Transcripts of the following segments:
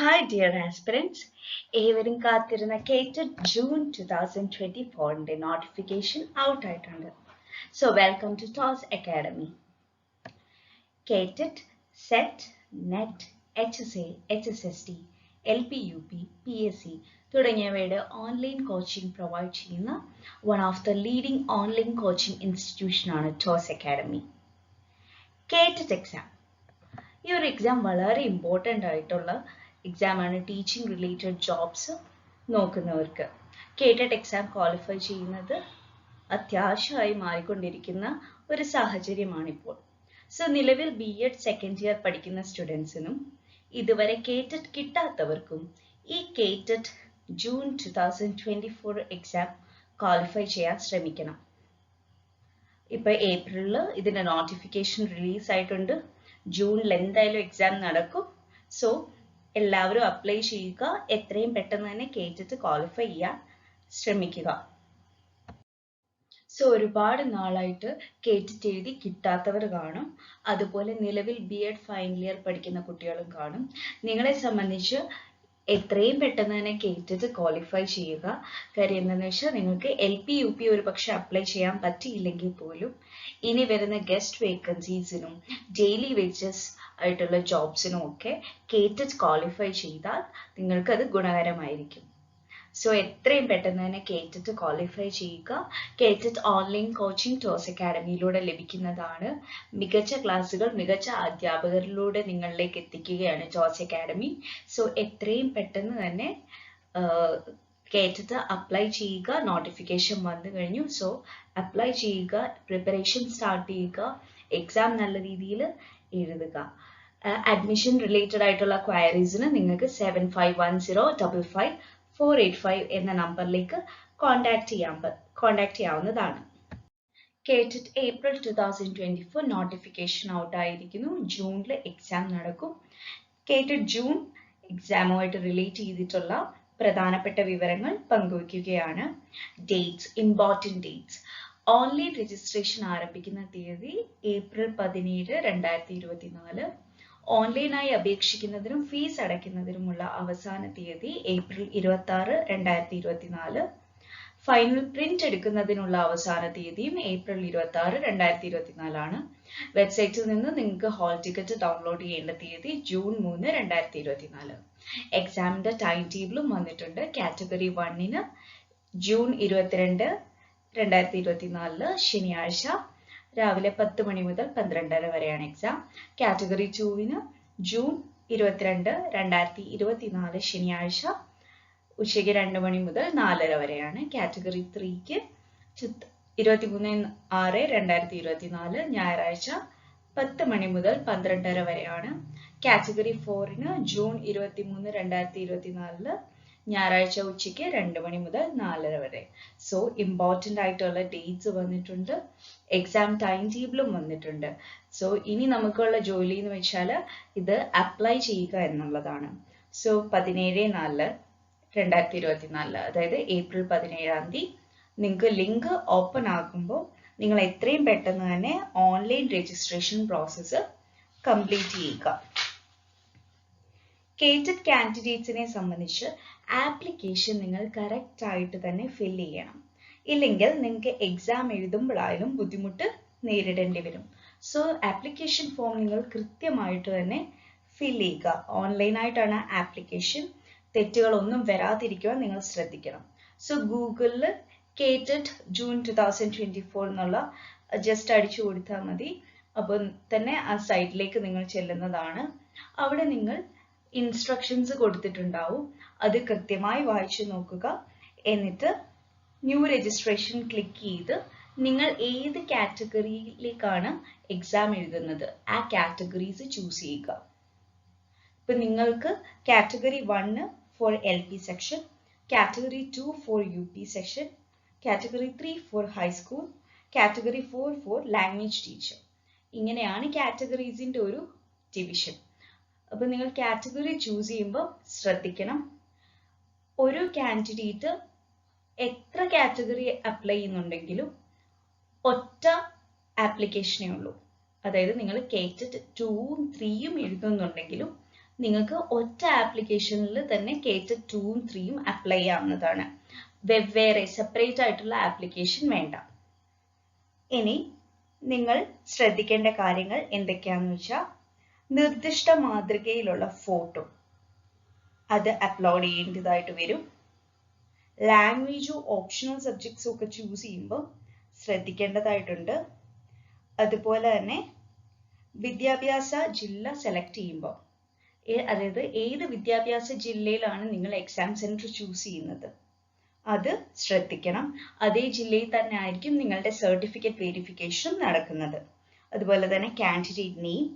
Hi dear aspirants ഏവരും കാത്തിരുന്ന KTET June two thousand twenty ഫോറിന്റെ നോട്ടിഫിക്കേഷൻ ഔട്ട് ആയിട്ടുണ്ട്. So welcome to Toss academy KTET SET NET H S A H S S T L P U P P S C തുടങ്ങിയവയുടെ online coaching provide ചെയ്യുന്ന one of the leading online coaching ഇൻസ്റ്റിറ്റ്യൂഷനാണ് toss academy കേറ്റഡ് exam ഈ ഒരു exam വളരെ important ആയിട്ടുള്ള എക്സാമാണ് teaching related jobs നോക്കുന്നവർക്ക്. KTET exam qualify ചെയ്യുന്നത് അത്യാവശ്യമായി മാറിക്കൊണ്ടിരിക്കുന്ന ഒരു സാഹചര്യമാണിപ്പോൾ. സോ നിലവിൽ ബി എഡ് സെക്കൻഡ് ഇയർ പഠിക്കുന്ന സ്റ്റുഡൻസിനും ഇതുവരെ കേറ്റഡ് കിട്ടാത്തവർക്കും ഈ KTET June two thousand twenty four exam qualify ചെയ്യാൻ ശ്രമിക്കണം. ഇപ്പൊ ഏപ്രിലിൽ ഇതിന്റെ നോട്ടിഫിക്കേഷൻ റിലീസ് ആയിട്ടുണ്ട്. ജൂണിൽ എന്തായാലും എക്സാം നടക്കും. സോ എല്ലാവരും അപ്ലൈ ചെയ്യുക. എത്രയും പെട്ടെന്ന് തന്നെ കേട്ടിട്ട് ക്വാളിഫൈ ചെയ്യാൻ ശ്രമിക്കുക. സോ ഒരുപാട് നാളായിട്ട് കേട്ടിട്ട് എഴുതി കിട്ടാത്തവർ കാണും. അതുപോലെ നിലവിൽ ബി എഡ് ഫൈനൽ ഇയർ പഠിക്കുന്ന കുട്ടികളും കാണും. നിങ്ങളെ സംബന്ധിച്ച് എത്രയും പെട്ടെന്ന് തന്നെ കേറ്റത് ക്വാളിഫൈ ചെയ്യുക. കാര്യം എന്താണെന്ന് വെച്ചാൽ നിങ്ങൾക്ക് എൽ പി യു പി ഒരു പക്ഷെ അപ്ലൈ ചെയ്യാൻ പറ്റിയില്ലെങ്കിൽ പോലും ഇനി വരുന്ന ഗസ്റ്റ് വേക്കൻസീസിനും ഡെയിലി വേജസ് ആയിട്ടുള്ള ജോബ്സിനും ഒക്കെ കേറ്റഡ് ക്വാളിഫൈ ചെയ്താൽ നിങ്ങൾക്ക് അത് ഗുണകരമായിരിക്കും. സോ എത്രയും പെട്ടെന്ന് തന്നെ കേറ്റഡ് ക്വാളിഫൈ ചെയ്യുക. കേറ്റഡ് ഓൺലൈൻ കോച്ചിങ് ടോസ് അക്കാഡമിയിലൂടെ ലഭിക്കുന്നതാണ്. മികച്ച ക്ലാസ്സുകൾ മികച്ച അധ്യാപകരിലൂടെ നിങ്ങളിലേക്ക് എത്തിക്കുകയാണ് ടോസ് അക്കാഡമി സോ എത്രയും പെട്ടെന്ന് തന്നെ കേറ്റത്ത് അപ്ലൈ ചെയ്യുക. നോട്ടിഫിക്കേഷൻ വന്നു കഴിഞ്ഞു. സോ അപ്ലൈ ചെയ്യുക. പ്രിപ്പറേഷൻ സ്റ്റാർട്ട് ചെയ്യുക. എക്സാം നല്ല രീതിയിൽ എഴുതുക. അഡ്മിഷൻ റിലേറ്റഡ് ആയിട്ടുള്ള ക്വയറീസിന് നിങ്ങൾക്ക് seven five one zero double five four eight five എന്ന നമ്പറിലേക്ക് കോൺടാക്ട് ചെയ്യാൻ കോൺടാക്ട് ചെയ്യാവുന്നതാണ്. കേട്ടിട്ട് April two thousand twenty four notification out ആയിരിക്കുന്നു. ജൂണിൽ എക്സാം നടക്കും. കേട്ടിട്ട് ജൂൺ എക്സാമുമായിട്ട് റിലേറ്റ് ചെയ്തിട്ടുള്ള പ്രധാനപ്പെട്ട വിവരങ്ങൾ പങ്കുവയ്ക്കുകയാണ് dates important dates online registration ആരംഭിക്കുന്ന തീയതി ഏപ്രിൽ പതിനേഴ് രണ്ടായിരത്തി ഇരുപത്തിനാല്. ഓൺലൈനായി അപേക്ഷിക്കുന്നതിനും ഫീസ് അടയ്ക്കുന്നതിനുമുള്ള അവസാന തീയതി ഏപ്രിൽ ഇരുപത്തി ആറ് രണ്ടായിരത്തി ഇരുപത്തിനാല് ഫൈനൽ പ്രിന്റ് എടുക്കുന്നതിനുള്ള അവസാന തീയതിയും ഏപ്രിൽ ഇരുപത്തി ആറ് രണ്ടായിരത്തി ഇരുപത്തിനാലാണ് വെബ്സൈറ്റിൽ നിന്ന് നിങ്ങൾക്ക് ഹാൾ ടിക്കറ്റ് ഡൗൺലോഡ് ചെയ്യേണ്ട തീയതി ജൂൺ മൂന്ന് രണ്ടായിരത്തി ഇരുപത്തിനാല് എക്സാമിന്റെ ടൈം ടേബിളും വന്നിട്ടുണ്ട്. കാറ്റഗറി വണ്ണിന് ജൂൺ ഇരുപത്തിരണ്ട് രണ്ടായിരത്തി ഇരുപത്തിനാലിൽ ശനിയാഴ്ച രാവിലെ പത്ത് മണി മുതൽ പന്ത്രണ്ടര വരെയാണ് എക്സാം കാറ്റഗറി ടൂവിന് ജൂൺ ഇരുപത്തിരണ്ട് രണ്ടായിരത്തി ഇരുപത്തിനാല് ശനിയാഴ്ച ഉച്ചയ്ക്ക് രണ്ട് മണി മുതൽ നാലര വരെയാണ്. കാറ്റഗറി ത്രീക്ക് ഇരുപത്തിമൂന്ന് ആറ് രണ്ടായിരത്തി ഇരുപത്തിനാല് ഞായറാഴ്ച പത്ത് മണി മുതൽ പന്ത്രണ്ടര വരെയാണ്. കാറ്റഗറി ഫോറിന് ജൂൺ ഇരുപത്തിമൂന്ന് രണ്ടായിരത്തി ഇരുപത്തിനാലിൽ ഞായറാഴ്ച ഉച്ചയ്ക്ക് രണ്ട് മണി മുതൽ നാലര വരെ. സോ ഇമ്പോർട്ടന്റ് ആയിട്ടുള്ള ഡേറ്റ്സ് വന്നിട്ടുണ്ട്. എക്സാം ടൈം ടേബിളും വന്നിട്ടുണ്ട്. സോ ഇനി നമുക്കുള്ള ജോലി എന്ന് വെച്ചാൽ ഇത് അപ്ലൈ ചെയ്യുക എന്നുള്ളതാണ്. സോ പതിനേഴ് നാല് രണ്ടായിരത്തി ഇരുപത്തിനാലിൽ അതായത് ഏപ്രിൽ പതിനേഴാം തീയതി നിങ്ങൾക്ക് ലിങ്ക് ഓപ്പൺ ആകുമ്പോൾ നിങ്ങൾ എത്രയും പെട്ടെന്ന് തന്നെ ഓൺലൈൻ രജിസ്ട്രേഷൻ പ്രോസസ്സ് കംപ്ലീറ്റ് ചെയ്യുക. കേറ്റഡ് കാൻഡിഡേറ്റ്സിനെ സംബന്ധിച്ച് ആപ്ലിക്കേഷൻ നിങ്ങൾ കറക്റ്റ് ആയിട്ട് തന്നെ ഫിൽ ചെയ്യണം. ഇല്ലെങ്കിൽ നിങ്ങൾക്ക് എക്സാം എഴുതുമ്പോഴായാലും ബുദ്ധിമുട്ട് നേരിടേണ്ടി വരും. സോ ആപ്ലിക്കേഷൻ ഫോം നിങ്ങൾ കൃത്യമായിട്ട് തന്നെ ഫിൽ ചെയ്യുക. ഓൺലൈനായിട്ടാണ് ആപ്ലിക്കേഷൻ തെറ്റുകളൊന്നും വരാതിരിക്കുവാൻ നിങ്ങൾ ശ്രദ്ധിക്കണം. സോ ഗൂഗിളിൽ KTET June two thousand twenty four എന്നുള്ള ജസ്റ്റ് അടിച്ചു കൊടുത്താൽ മതി. അപ്പോൾ തന്നെ ആ സൈറ്റിലേക്ക് നിങ്ങൾ ചെല്ലുന്നതാണ്. അവിടെ നിങ്ങൾ ഇൻസ്ട്രക്ഷൻസ് കൊടുത്തിട്ടുണ്ടാവും. അത് കൃത്യമായി വായിച്ചു നോക്കുക. എന്നിട്ട് ന്യൂ രജിസ്ട്രേഷൻ ക്ലിക്ക് ചെയ്ത് നിങ്ങൾ ഏത് കാറ്റഗറിയിലേക്കാണ് എക്സാം എഴുതുന്നത് ആ കാറ്റഗറീസ് ചൂസ് ചെയ്യുക. ഇപ്പൊ നിങ്ങൾക്ക് category one for L P section category two for U P section category three for high school category four for language teacher ഇങ്ങനെയാണ് കാറ്റഗറീസിന്റെ ഒരു ഡിവിഷൻ അപ്പൊ നിങ്ങൾ കാറ്റഗറി ചൂസ് ചെയ്യുമ്പോൾ ശ്രദ്ധിക്കണം. ഒരു കാൻഡിഡേറ്റ് എത്ര കാറ്റഗറി അപ്ലൈ ചെയ്യുന്നുണ്ടെങ്കിലും ഒറ്റ ആപ്ലിക്കേഷനേ ഉള്ളൂ. അതായത് നിങ്ങൾ കേറ്റഡ് ടൂവും ത്രീയും എഴുതുന്നുണ്ടെങ്കിലും നിങ്ങൾക്ക് ഒറ്റ ആപ്ലിക്കേഷനിൽ തന്നെ കേറ്റഡ് ടൂവും ത്രീയും അപ്ലൈ ചെയ്യാവുന്നതാണ്. വെവ്വേറെ സെപ്പറേറ്റ് ആയിട്ടുള്ള ആപ്ലിക്കേഷൻ വേണ്ട. ഇനി നിങ്ങൾ ശ്രദ്ധിക്കേണ്ട കാര്യങ്ങൾ എന്തൊക്കെയാണെന്ന് വെച്ചാൽ നിർദ്ദിഷ്ട മാതൃകയിലുള്ള ഫോട്ടോ. അത് അപ്ലോഡ് ചെയ്യേണ്ടതായിട്ട് വരും. ലാംഗ്വേജും ഓപ്ഷണൽ സബ്ജക്ട്സും ഒക്കെ ചൂസ് ചെയ്യുമ്പോൾ ശ്രദ്ധിക്കേണ്ടതായിട്ടുണ്ട്. അതുപോലെ തന്നെ വിദ്യാഭ്യാസ ജില്ല സെലക്ട് ചെയ്യുമ്പോൾ അതായത് ഏത് വിദ്യാഭ്യാസ ജില്ലയിലാണ് നിങ്ങൾ എക്സാം സെന്റർ ചൂസ് ചെയ്യുന്നത്? അത് ശ്രദ്ധിക്കണം. അതേ ജില്ലയിൽ തന്നെ ആയിരിക്കും നിങ്ങളുടെ സർട്ടിഫിക്കറ്റ് വെരിഫിക്കേഷൻ നടക്കുന്നത്. അതുപോലെ തന്നെ candidate name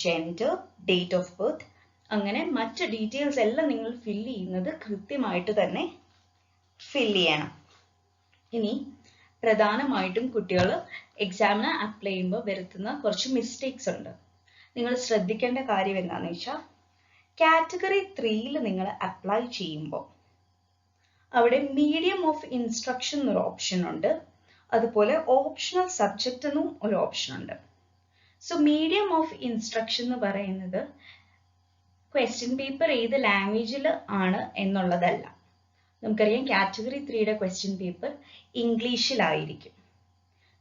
gender date of birth അങ്ങനെ മറ്റ് ഡീറ്റെയിൽസ് എല്ലാം നിങ്ങൾ ഫില്ല് ചെയ്യുന്നത് കൃത്യമായിട്ട് തന്നെ ഫില്ല് ചെയ്യണം. ഇനി പ്രധാനമായിട്ടും കുട്ടികൾ എക്സാമിന് അപ്ലൈ ചെയ്യുമ്പോൾ വരുത്തുന്ന കുറച്ച് മിസ്റ്റേക്സ് ഉണ്ട്. നിങ്ങൾ ശ്രദ്ധിക്കേണ്ട കാര്യം എന്താണെന്ന് വെച്ചാൽ കാറ്റഗറി ത്രീയിൽ നിങ്ങൾ അപ്ലൈ ചെയ്യുമ്പോൾ അവിടെ മീഡിയം ഓഫ് ഇൻസ്ട്രക്ഷൻ എന്നൊരു ഓപ്ഷൻ ഉണ്ട്. അതുപോലെ ഓപ്ഷണൽ സബ്ജക്റ്റ് എന്നും ഒരു ഓപ്ഷൻ ഉണ്ട്. സോ മീഡിയം ഓഫ് ഇൻസ്ട്രക്ഷൻ എന്ന് പറയുന്നത് ക്വസ്റ്റ്യൻ പേപ്പർ ഏത് ലാംഗ്വേജിൽ ആണ് എന്നുള്ളതല്ല. നമുക്കറിയാം കാറ്റഗറി ത്രീയുടെ ക്വസ്റ്റ്യൻ പേപ്പർ ഇംഗ്ലീഷിലായിരിക്കും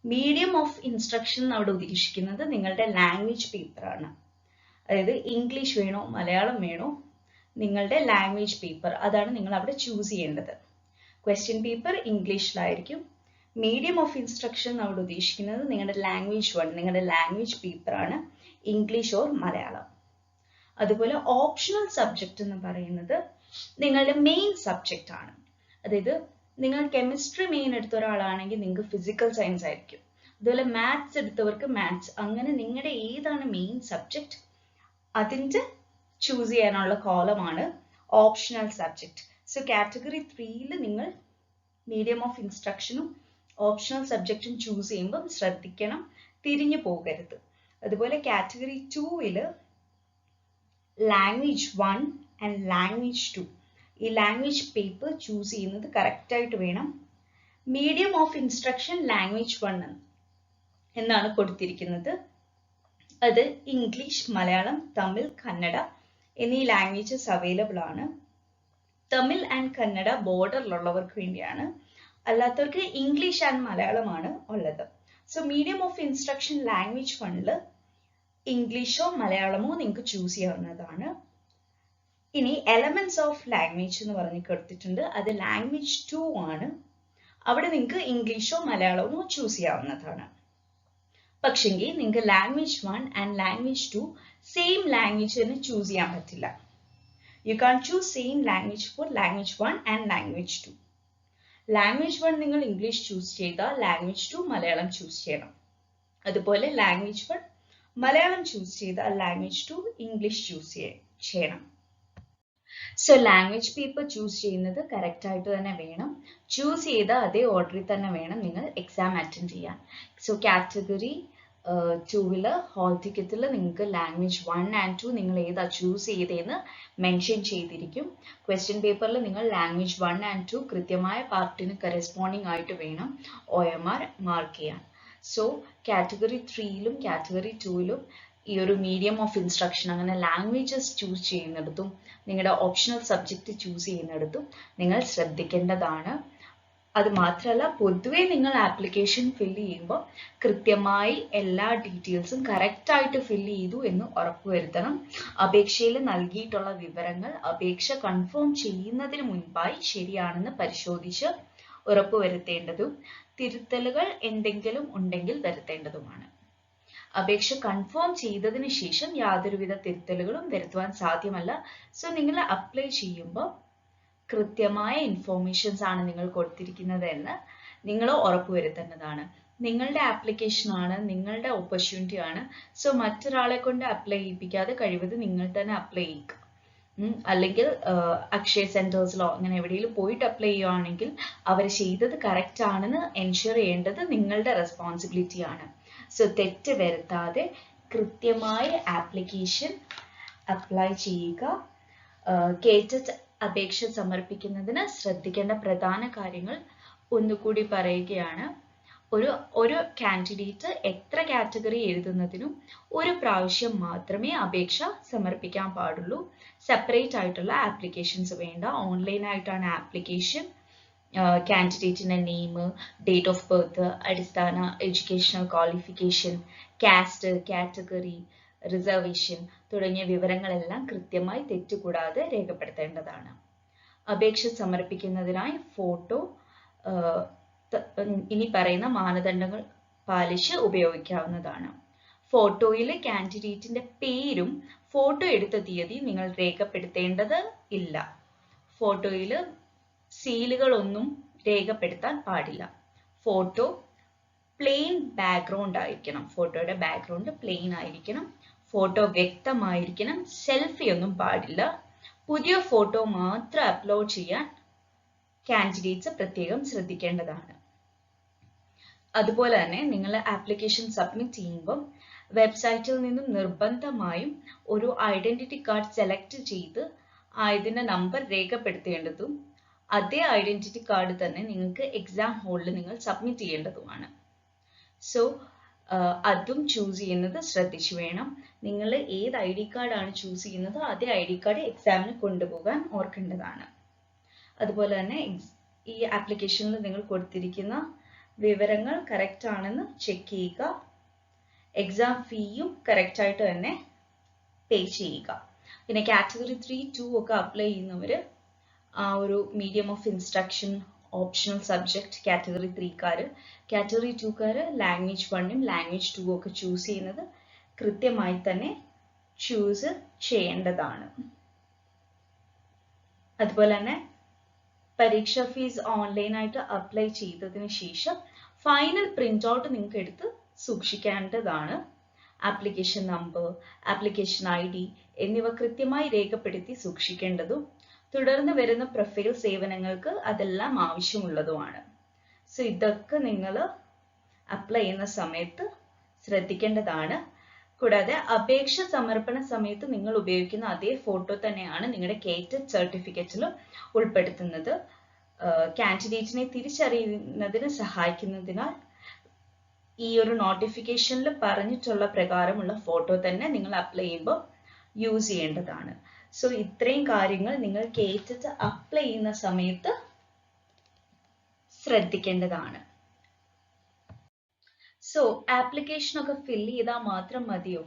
മീഡിയം ഓഫ് ഇൻസ്ട്രക്ഷൻ അവിടെ ഉദ്ദേശിക്കുന്നത് നിങ്ങളുടെ ലാംഗ്വേജ് പേപ്പറാണ് അതായത് ഇംഗ്ലീഷ് വേണോ മലയാളം വേണോ നിങ്ങളുടെ ലാംഗ്വേജ് പേപ്പർ അതാണ് നിങ്ങൾ അവിടെ ചൂസ് ചെയ്യേണ്ടത് ക്വസ്റ്റ്യൻ പേപ്പർ ഇംഗ്ലീഷിലായിരിക്കും മീഡിയം ഓഫ് ഇൻസ്ട്രക്ഷൻ അവിടെ ഉദ്ദേശിക്കുന്നത്. നിങ്ങളുടെ ലാംഗ്വേജ് വൺ നിങ്ങളുടെ ലാംഗ്വേജ് പേപ്പറാണ് ഇംഗ്ലീഷ് ഓർ മലയാളം. അതുപോലെ ഓപ്ഷണൽ സബ്ജക്റ്റ് എന്ന് പറയുന്നത് നിങ്ങളുടെ മെയിൻ സബ്ജക്റ്റ് ആണ്. അതായത് നിങ്ങൾ കെമിസ്ട്രി മെയിൻ എടുത്ത ഒരാളാണെങ്കിൽ നിങ്ങൾക്ക് ഫിസിക്കൽ സയൻസ് ആയിരിക്കും. അതുപോലെ മാത്സ് എടുത്തവർക്ക് മാത്സ് അങ്ങനെ നിങ്ങളുടെ ഏതാണ് മെയിൻ സബ്ജക്റ്റ് അതിന്റെ ചൂസ് ചെയ്യാനുള്ള കോളമാണ് ഓപ്ഷണൽ സബ്ജക്റ്റ് സോ കാറ്റഗറി ത്രീയിൽ നിങ്ങൾ മീഡിയം ഓഫ് ഇൻസ്ട്രക്ഷനും ഓപ്ഷണൽ സബ്ജക്റ്റും ചൂസ് ചെയ്യുമ്പോൾ ശ്രദ്ധിക്കണം തിരിഞ്ഞു പോകരുത്. അതുപോലെ കാറ്റഗറി ടുവിൽ language one and language two ഈ ലാംഗ്വേജ് പേപ്പർ ചൂസ് ചെയ്യുന്നത് കറക്റ്റായിട്ട് വേണം. Medium of instruction language one എന്നാണ് കൊടുത്തിരിക്കുന്നത്. അത് ഇംഗ്ലീഷ് മലയാളം തമിഴ് കന്നഡ എന്നീ ലാംഗ്വേജസ് അവൈലബിൾ ആണ്. തമിഴ് ആൻഡ് കന്നഡ ബോർഡറിലുള്ളവർക്ക് വേണ്ടിയാണ് അല്ലാത്തവർക്ക് ഇംഗ്ലീഷ് ആൻഡ് മലയാളമാണ് ഉള്ളത്. So medium of instruction language ഫണ്ടിൽ ഇംഗ്ലീഷോ മലയാളമോ നിങ്ങൾക്ക് ചൂസ് ചെയ്യാവുന്നതാണ്. ഇനി എലമെന്റ്സ് ഓഫ് ലാംഗ്വേജ് എന്ന് പറഞ്ഞ് കൊടുത്തിട്ടുണ്ട്. അത് ലാംഗ്വേജ് ടു ആണ്. അവിടെ നിങ്ങൾക്ക് ഇംഗ്ലീഷോ മലയാളമോ ചൂസ് ചെയ്യാവുന്നതാണ്. പക്ഷെങ്കിൽ നിങ്ങൾക്ക് language one and language two same language തന്നെ ചൂസ് ചെയ്യാൻ പറ്റില്ല. You can choose same language for language one and language two language one നിങ്ങൾ ഇംഗ്ലീഷ് ചൂസ് ചെയ്താൽ ലാംഗ്വേജ് ടു മലയാളം ചൂസ് ചെയ്യണം. അതുപോലെ ലാംഗ്വേജ് വൺ മലയാളം ചൂസ് ചെയ്താൽ ലാംഗ്വേജ് ടു ഇംഗ്ലീഷ് ചൂസ് ചെയ്യണം. So language paper choose ചെയ്യുന്നത് കറക്റ്റ് ആയിട്ട് തന്നെ വേണം. ചൂസ് ചെയ്ത അതേ ഓർഡറിൽ തന്നെ വേണം നിങ്ങൾ എക്സാം അറ്റൻഡ് ചെയ്യാൻ. സോ കാറ്റഗറി ടൂവിൽ ഹോൾ ടിക്കറ്റിൽ നിങ്ങൾക്ക് ലാംഗ്വേജ് വൺ ആൻഡ് ടു നിങ്ങൾ ഏതാ ചൂസ് ചെയ്തതെന്ന് മെൻഷൻ ചെയ്തിരിക്കും. ക്വസ്റ്റ്യൻ പേപ്പറിൽ നിങ്ങൾ ലാംഗ്വേജ് വൺ ആൻഡ് ടു കൃത്യമായ പാർട്ടിന് കറസ്പോണ്ടിങ് ആയിട്ട് വേണം. ഒ എം ആർ മാർക്ക് ചെയ്യാൻ. സോ കാറ്റഗറി ത്രീയിലും കാറ്റഗറി ടൂയിലും ഈ ഒരു മീഡിയം ഓഫ് ഇൻസ്ട്രക്ഷൻ അങ്ങനെ ലാംഗ്വേജസ് ചൂസ് ചെയ്യുന്നിടത്തും നിങ്ങളുടെ ഓപ്ഷണൽ സബ്ജക്റ്റ് ചൂസ് ചെയ്യുന്നിടത്തും നിങ്ങൾ ശ്രദ്ധിക്കേണ്ടതാണ്. അത് മാത്രമല്ല പൊതുവെ നിങ്ങൾ ആപ്ലിക്കേഷൻ ഫില്ല് ചെയ്യുമ്പോൾ കൃത്യമായി എല്ലാ ഡീറ്റെയിൽസും കറക്റ്റ് ആയിട്ട് ഫില്ല് ചെയ്തു എന്ന് ഉറപ്പുവരുത്തണം അപേക്ഷയിൽ നൽകിയിട്ടുള്ള വിവരങ്ങൾ അപേക്ഷ കൺഫേം ചെയ്യുന്നതിന് മുൻപായി ശരിയാണെന്ന് പരിശോധിച്ച് ഉറപ്പുവരുത്തേണ്ടതും തിരുത്തലുകൾ എന്തെങ്കിലും ഉണ്ടെങ്കിൽ വരുത്തേണ്ടതുമാണ്. അപേക്ഷ കൺഫേം ചെയ്തതിന് ശേഷം യാതൊരുവിധ തിരുത്തലുകളും വരുത്തുവാൻ സാധ്യമല്ല. സോ നിങ്ങൾ അപ്ലൈ ചെയ്യുമ്പോൾ കൃത്യമായ ഇൻഫോർമേഷൻസ് ആണ് നിങ്ങൾ കൊടുത്തിരിക്കുന്നത് എന്ന് നിങ്ങൾ ഉറപ്പുവരുത്തേണ്ടതാണ്. നിങ്ങളുടെ ആപ്ലിക്കേഷൻ ആണ് നിങ്ങളുടെ ഓപ്പർച്യൂണിറ്റി ആണ്. സോ മറ്റൊരാളെ കൊണ്ട് അപ്ലൈ ചെയ്യിപ്പിക്കാതെ കഴിവത് നിങ്ങൾ തന്നെ അപ്ലൈ ചെയ്യുക അല്ലെങ്കിൽ അക്ഷയ സെന്റേഴ്സിലോ അങ്ങനെ എവിടെയെങ്കിലും പോയിട്ട് അപ്ലൈ ചെയ്യുവാണെങ്കിൽ അവർ ചെയ്തത് കറക്റ്റ് ആണെന്ന് എൻഷുർ ചെയ്യേണ്ടത് നിങ്ങളുടെ റെസ്പോൺസിബിലിറ്റി ആണ്. സോ തെറ്റ് വരുത്താതെ കൃത്യമായ ആപ്ലിക്കേഷൻ അപ്ലൈ ചെയ്യുക. കേറ്ററ്റ് അപേക്ഷ സമർപ്പിക്കുന്നതിന് ശ്രദ്ധിക്കേണ്ട പ്രധാന കാര്യങ്ങൾ ഒന്നുകൂടി പറയുകയാണ്. ഒരു ഒരു കാൻഡിഡേറ്റ് എത്ര കാറ്റഗറി എഴുതുന്നതിനും ഒരു പ്രാവശ്യം മാത്രമേ അപേക്ഷ സമർപ്പിക്കാൻ പാടുള്ളൂ. സെപ്പറേറ്റ് ആയിട്ടുള്ള ആപ്ലിക്കേഷൻസ് വേണ്ട. ഓൺലൈൻ ആയിട്ടാണ് ആപ്ലിക്കേഷൻ കാൻഡിഡേറ്റിന്റെ നെയിം ഡേറ്റ് ഓഫ് ബർത്ത് അടിസ്ഥാന educational qualification caste category reservation തുടങ്ങിയ വിവരങ്ങളെല്ലാം കൃത്യമായി തെറ്റുകൂടാതെ രേഖപ്പെടുത്തേണ്ടതാണ്. അപേക്ഷ സമർപ്പിക്കുന്നതിനായി ഫോട്ടോ ഇനി പറയുന്ന മാനദണ്ഡങ്ങൾ പാലിച്ച് ഉപയോഗിക്കാവുന്നതാണ്. ഫോട്ടോയിലെ കാൻഡിഡേറ്റിന്റെ പേരും ഫോട്ടോ എടുത്ത തീയതി നിങ്ങൾ രേഖപ്പെടുത്തേണ്ടത് ഇല്ല. ഫോട്ടോയിൽ സീലുകളൊന്നും രേഖപ്പെടുത്താൻ പാടില്ല. ഫോട്ടോ പ്ലെയിൻ ബാക്ക്ഗ്രൗണ്ട് ആയിരിക്കണം. ഫോട്ടോയുടെ ബാക്ക്ഗ്രൗണ്ട് പ്ലെയിൻ ആയിരിക്കണം. ഫോട്ടോ വ്യക്തമായിരിക്കണം. സെൽഫി ഒന്നും പാടില്ല. പുതിയ ഫോട്ടോ മാത്രം അപ്ലോഡ് ചെയ്യാൻ കാൻഡിഡേറ്റ്സ് പ്രത്യേകം ശ്രദ്ധിക്കേണ്ടതാണ്. അതുപോലെ തന്നെ നിങ്ങൾ ആപ്ലിക്കേഷൻ സബ്മിറ്റ് ചെയ്യുമ്പോൾ വെബ്സൈറ്റിൽ നിന്നും നിർബന്ധമായും ഒരു ഐഡന്റിറ്റി കാർഡ് സെലക്ട് ചെയ്ത് ആയതിന്റെ നമ്പർ രേഖപ്പെടുത്തേണ്ടതും അതേ ഐഡന്റിറ്റി കാർഡ് തന്നെ നിങ്ങൾക്ക് എക്സാം ഹോളിൽ നിങ്ങൾ സബ്മിറ്റ് ചെയ്യേണ്ടതുമാണ്. സോ അതും ചൂസ് ചെയ്യുന്നത് ശ്രദ്ധിച്ചു വേണം. നിങ്ങൾ ഏത് ഐ ഡി കാർഡാണ് ചൂസ് ചെയ്യുന്നത് അതേ ഐ ഡി കാർഡ് എക്സാമിന് കൊണ്ടുപോകാൻ ഓർക്കേണ്ടതാണ്. അതുപോലെ തന്നെ ഈ ആപ്ലിക്കേഷനിൽ നിങ്ങൾ കൊടുത്തിരിക്കുന്ന വിവരങ്ങൾ കറക്റ്റ് ആണെന്ന് ചെക്ക് ചെയ്യുക. എക്സാം ഫീയും കറക്റ്റ് ആയിട്ട് തന്നെ പേ ചെയ്യുക. പിന്നെ കാറ്റഗറി ത്രീ ടു ഒക്കെ അപ്ലൈ ചെയ്യുന്നവർ ആ ഒരു medium of instruction optional subject category ത്രീക്കാർ category ടുക്കാർ ലാംഗ്വേജ് വണ്ണും ലാംഗ്വേജ് ടു ഒക്കെ ചൂസ് ചെയ്യുന്നത് കൃത്യമായി തന്നെ ചൂസ് ചെയ്യേണ്ടതാണ്. അതുപോലെ തന്നെ പരീക്ഷ ഫീസ് ഓൺലൈനായിട്ട് അപ്ലൈ ചെയ്തതിന് ശേഷം ഫൈനൽ പ്രിന്റ് ഔട്ട് നിങ്ങൾക്ക് എടുത്ത് സൂക്ഷിക്കേണ്ടതാണ്. Application number application I D എന്നിവ കൃത്യമായി രേഖപ്പെടുത്തി സൂക്ഷിക്കേണ്ടതും തുടർന്ന് വരുന്ന പ്രൊഫൈൽ സേവനങ്ങൾക്ക് അതെല്ലാം ആവശ്യമുള്ളതുമാണ്. സോ ഇതൊക്കെ നിങ്ങൾ അപ്ലൈ ചെയ്യുന്ന സമയത്ത് ശ്രദ്ധിക്കേണ്ടതാണ്. കൂടാതെ അപേക്ഷ സമർപ്പണ സമയത്ത് നിങ്ങൾ ഉപയോഗിക്കുന്ന അതേ ഫോട്ടോ തന്നെയാണ് നിങ്ങളുടെ കേറ്റഡ് സർട്ടിഫിക്കറ്റിലും ഉൾപ്പെടുത്തുന്നത്. കാൻഡിഡേറ്റിനെ തിരിച്ചറിയുന്നതിന് സഹായിക്കുന്നതിനാൽ ഈ ഒരു നോട്ടിഫിക്കേഷനിൽ പറഞ്ഞിട്ടുള്ള പ്രകാരമുള്ള ഫോട്ടോ തന്നെ നിങ്ങൾ അപ്ലൈ ചെയ്യുമ്പോൾ യൂസ് ചെയ്യേണ്ടതാണ്. സോ ഇത്രയും കാര്യങ്ങൾ നിങ്ങൾ കേറ്ററ്റ് അപ്ലൈ ചെയ്യുന്ന സമയത്ത് ശ്രദ്ധിക്കേണ്ടതാണ്. സോ ആപ്ലിക്കേഷൻ ഒക്കെ ഫില്ല് ചെയ്താൽ മാത്രം മതിയോ?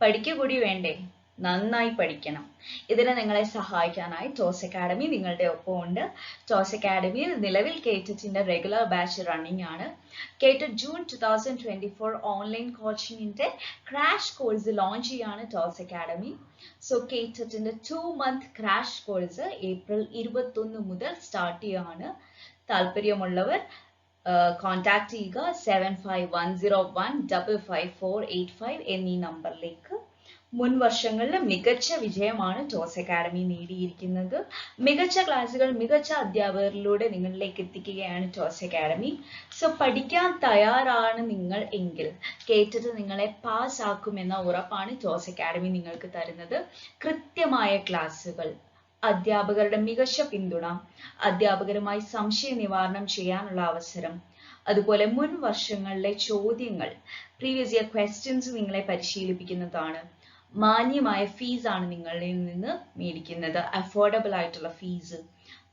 പഠിക്കുക കൂടി വേണ്ടേ? നന്നായി പഠിക്കണം. ഇതിനെ നിങ്ങളെ സഹായിക്കാനായി ടോസ് അക്കാഡമി നിങ്ങളുടെ ഒപ്പം ഉണ്ട് ടോസ് അക്കാഡമിയിൽ നിലവിൽ കേറ്ററ്റിന്റെ റെഗുലർ ബാച്ച് റണ്ണിംഗ് ആണ്. KTET June two thousand twenty four online കോച്ചിങ്ങിന്റെ crash course launch ചെയ്യാണ് Toss academy so കേറ്ററ്റിന്റെ two month crash course April ഇരുപത്തൊന്ന് മുതൽ സ്റ്റാർട്ട് ചെയ്യാണ്. താല്പര്യമുള്ളവർ കോൺടാക്ട് ചെയ്യുക seven five one zero one double five four eight five എന്നീ നമ്പറിലേക്ക് മുൻ വർഷങ്ങളിൽ മികച്ച വിജയമാണ് ടോസ് അക്കാഡമി നേടിയിരിക്കുന്നത്. മികച്ച ക്ലാസ്സുകൾ മികച്ച അധ്യാപകരിലൂടെ നിങ്ങളിലേക്ക് എത്തിക്കുകയാണ് ടോസ് അക്കാഡമി. സോ പഠിക്കാൻ തയ്യാറാണ് നിങ്ങൾ എങ്കിൽ കേട്ടത് നിങ്ങളെ പാസ്സാക്കുമെന്ന ഉറപ്പാണ് ടോസ് അക്കാഡമി നിങ്ങൾക്ക് തരുന്നത്. കൃത്യമായ ക്ലാസ്സുകൾ അധ്യാപകരുടെ മികച്ച പിന്തുണ അധ്യാപകരുമായി സംശയ നിവാരണം ചെയ്യാനുള്ള അവസരം അതുപോലെ മുൻ വർഷങ്ങളിലെ ചോദ്യങ്ങൾ പ്രീവിയസ് ഇയർ ക്വസ്റ്റ്യൻസ് നിങ്ങളെ പരിശീലിപ്പിക്കുന്നതാണ്. മാന്യമായ ഫീസ് ആണ് നിങ്ങളിൽ നിന്ന് മേടിക്കുന്നത്. അഫോർഡബിൾ ആയിട്ടുള്ള ഫീസ്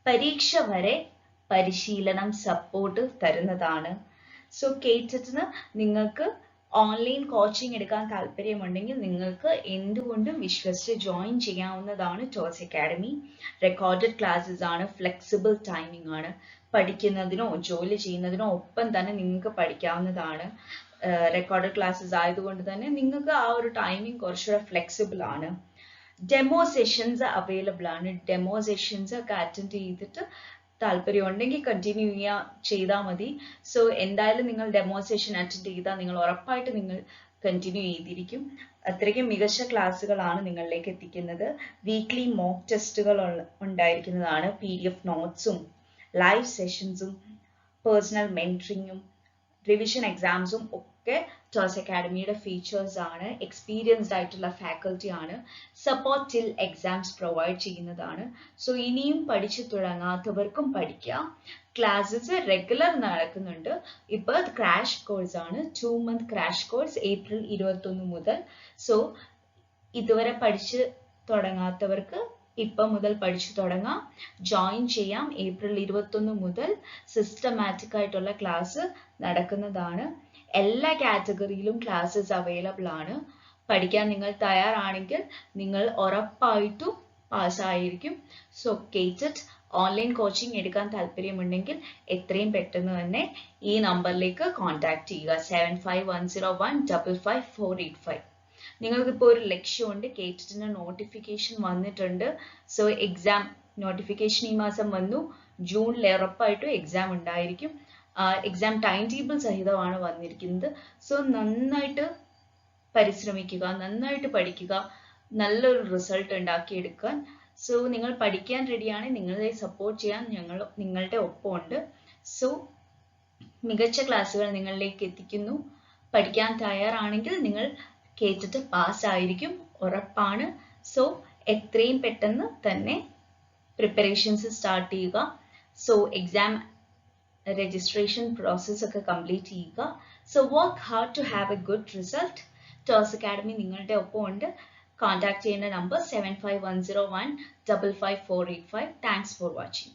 പരീക്ഷ വരെ പരിശീലനം സപ്പോർട്ട് തരുന്നതാണ്. സോ കേറ്ററ്റിന് നിങ്ങൾക്ക് ഓൺലൈൻ കോച്ചിങ് എടുക്കാൻ താല്പര്യമുണ്ടെങ്കിൽ നിങ്ങൾക്ക് എന്തുകൊണ്ടും വിശ്വസിച്ച് ജോയിൻ ചെയ്യാവുന്നതാണ് ടോസ് അക്കാഡമി റെക്കോർഡഡ് ക്ലാസ്സസ് ആണ് ഫ്ലെക്സിബിൾ ടൈമിംഗ് ആണ്. പഠിക്കുന്നതിനോ ജോലി ചെയ്യുന്നതിനോ ഒപ്പം തന്നെ നിങ്ങൾക്ക് പഠിക്കാവുന്നതാണ്. റെക്കോർഡഡ് ക്ലാസ്സസ് ആയതുകൊണ്ട് തന്നെ നിങ്ങൾക്ക് ആ ഒരു ടൈമിംഗ് കുറച്ചുകൂടെ ഫ്ലെക്സിബിൾ ആണ്. ഡെമോ സെഷൻസ് അവൈലബിൾ ആണ്. ഡെമോ സെഷൻസ് ഒക്കെ അറ്റൻഡ് ചെയ്തിട്ട് താല്പര്യം ഉണ്ടെങ്കിൽ കണ്ടിന്യൂ ചെയ്യാ ചെയ്താൽ മതി. സോ എന്തായാലും നിങ്ങൾ ഡെമോ സെഷൻ അറ്റൻഡ് ചെയ്താൽ നിങ്ങൾ ഉറപ്പായിട്ട് നിങ്ങൾ കണ്ടിന്യൂ ചെയ്തിരിക്കും. അത്രയ്ക്കും മികച്ച ക്ലാസ്സുകളാണ് നിങ്ങളിലേക്ക് എത്തിക്കുന്നത്. വീക്ക്ലി മോക്ക് ടെസ്റ്റുകൾ ഉണ്ടായിരിക്കുന്നതാണ് പി ഡി എഫ് നോട്ട്സും ലൈവ് സെഷൻസും പേഴ്സണൽ മെന്ററിങ്ങും റിവിഷൻ എക്സാംസും ഒക്കെ ടോൾസ് അക്കാഡമിയുടെ ഫീച്ചേഴ്സ് ആണ് എക്സ്പീരിയൻസ്ഡ് ആയിട്ടുള്ള ഫാക്കൽറ്റി ആണ് സപ്പോർട്ട് ടിൽ എക്സാംസ് പ്രൊവൈഡ് ചെയ്യുന്നതാണ്. സോ ഇനിയും പഠിച്ചു തുടങ്ങാത്തവർക്കും പഠിക്കാം. ക്ലാസ്സസ് റെഗുലർ നടക്കുന്നുണ്ട്. ഇപ്പോൾ ക്രാഷ് കോഴ്സ് ആണ്. Two month crash course April ഇരുപത്തൊന്ന് മുതൽ. സോ ഇതുവരെ പഠിച്ച് തുടങ്ങാത്തവർക്ക് ഇപ്പം മുതൽ പഠിച്ചു തുടങ്ങാം. ജോയിൻ ചെയ്യാം. ഏപ്രിൽ ഇരുപത്തൊന്ന് മുതൽ സിസ്റ്റമാറ്റിക് ആയിട്ടുള്ള ക്ലാസ് നടക്കുന്നതാണ്. എല്ലാ കാറ്റഗറിയിലും ക്ലാസ്സസ് അവൈലബിൾ ആണ്. പഠിക്കാൻ നിങ്ങൾ തയ്യാറാണെങ്കിൽ നിങ്ങൾ ഉറപ്പായിട്ടും പാസ്സായിരിക്കും സോ കേറ്റഡ് ഓൺലൈൻ കോച്ചിങ് എടുക്കാൻ താല്പര്യമുണ്ടെങ്കിൽ എത്രയും പെട്ടെന്ന് തന്നെ ഈ നമ്പറിലേക്ക് കോൺടാക്ട് ചെയ്യുക. Seven five one zero one double five four eight five നിങ്ങൾക്കിപ്പോൾ ഒരു ലക്ഷ്യമുണ്ട്. കേറ്റിന് നോട്ടിഫിക്കേഷൻ വന്നിട്ടുണ്ട്. സോ എക്സാം നോട്ടിഫിക്കേഷൻ ഈ മാസം വന്നു. ജൂണിൽ ഉറപ്പായിട്ടും എക്സാം ഉണ്ടായിരിക്കും. എക്സാം ടൈം ടേബിൾ സഹിതമാണ് വന്നിരിക്കുന്നത്. സോ നന്നായിട്ട് പരിശ്രമിക്കുക നന്നായിട്ട് പഠിക്കുക നല്ലൊരു റിസൾട്ട് ഉണ്ടാക്കിയെടുക്കാൻ. സോ നിങ്ങൾ പഠിക്കാൻ റെഡിയാണ് നിങ്ങളെ സപ്പോർട്ട് ചെയ്യാൻ ഞങ്ങൾ നിങ്ങളുടെ ഒപ്പമുണ്ട്. സോ മികച്ച ക്ലാസ്സുകൾ നിങ്ങളിലേക്ക് എത്തിക്കുന്നു. പഠിക്കാൻ തയ്യാറാണെങ്കിൽ നിങ്ങൾ കേട്ടിട്ട് പാസ്സായിരിക്കും ഉറപ്പാണ്. സോ എത്രയും പെട്ടെന്ന് തന്നെ പ്രിപ്പറേഷൻസ് സ്റ്റാർട്ട് ചെയ്യുക. സോ എക്സാം രജിസ്ട്രേഷൻ പ്രോസസ്സ് ഒക്കെ കംപ്ലീറ്റ് ചെയ്യുക. So work hard to have a good result Toss academy നിങ്ങളുടെ ഒപ്പം ഉണ്ട്. കോൺടാക്ട് ചെയ്യേണ്ട number seven five one zero one double five four eight five thanks for watching